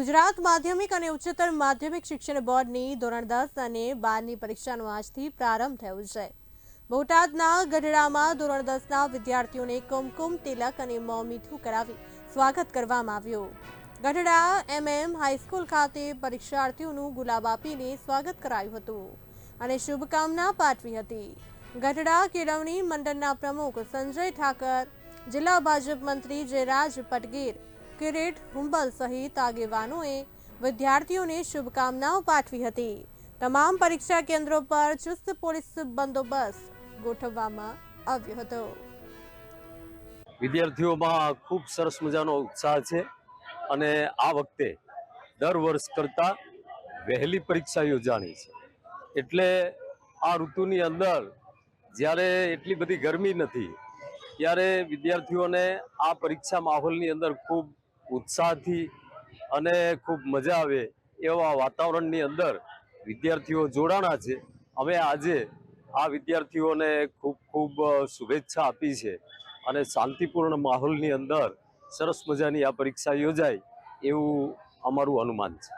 ગુજરાત માધ્યમિક અને ઉચ્ચતર માધ્યમિક શિક્ષણ બોર્ડની ધોરણ દસ અને બારની પરીક્ષાનો આજથી પ્રારંભ થયો છે. બોટાદના ગઢડામાં ધોરણ દસના વિદ્યાર્થીઓને કુમકુમ તિલક અને મોં મીઠું કરાવી સ્વાગત કરવામાં આવ્યું. ગઢડા એમએમ હાઈસ્કૂલ ખાતે પરીક્ષાર્થીઓનું ગુલાબ આપીને સ્વાગત કરાયું હતું અને શુભકામના પાઠવી હતી. ગઢડા કેળવણી મંડળના પ્રમુખ સંજય ઠાકર, જિલ્લા ભાજપ મંત્રી જયરાજ પટગીર કિરીટ હુંબલ સહિત આગેવાનોએ વિદ્યાર્થીઓને શુભકામનાઓ પાઠવી હતી. તમામ પરીક્ષા કેન્દ્રો પર ચુસ્ત પોલીસ બંદોબસ્ત ગોઠવવામાં આવ્યો હતો. વિદ્યાર્થીઓમાં ખૂબ સરસ મજાનો ઉત્સાહ છે અને આ વખતે દર વર્ષ કરતાં વહેલી પરીક્ષા યોજાણી છે. એટલે આ ઋતુની અંદર જ્યારે એટલી બધી ગરમી નથી, ત્યારે વિદ્યાર્થીઓને આ પરીક્ષા માહોલની અંદર ખૂબ ઉત્સાહથી અને ખૂબ મજા આવે એવા વાતાવરણની અંદર વિદ્યાર્થીઓ જોડાણા છે. અમે આજે આ વિદ્યાર્થીઓને ખૂબ ખૂબ શુભેચ્છા આપી છે અને શાંતિપૂર્ણ માહોલની અંદર સરસ મજાની આ પરીક્ષા યોજાય એવું અમારું અનુમાન છે.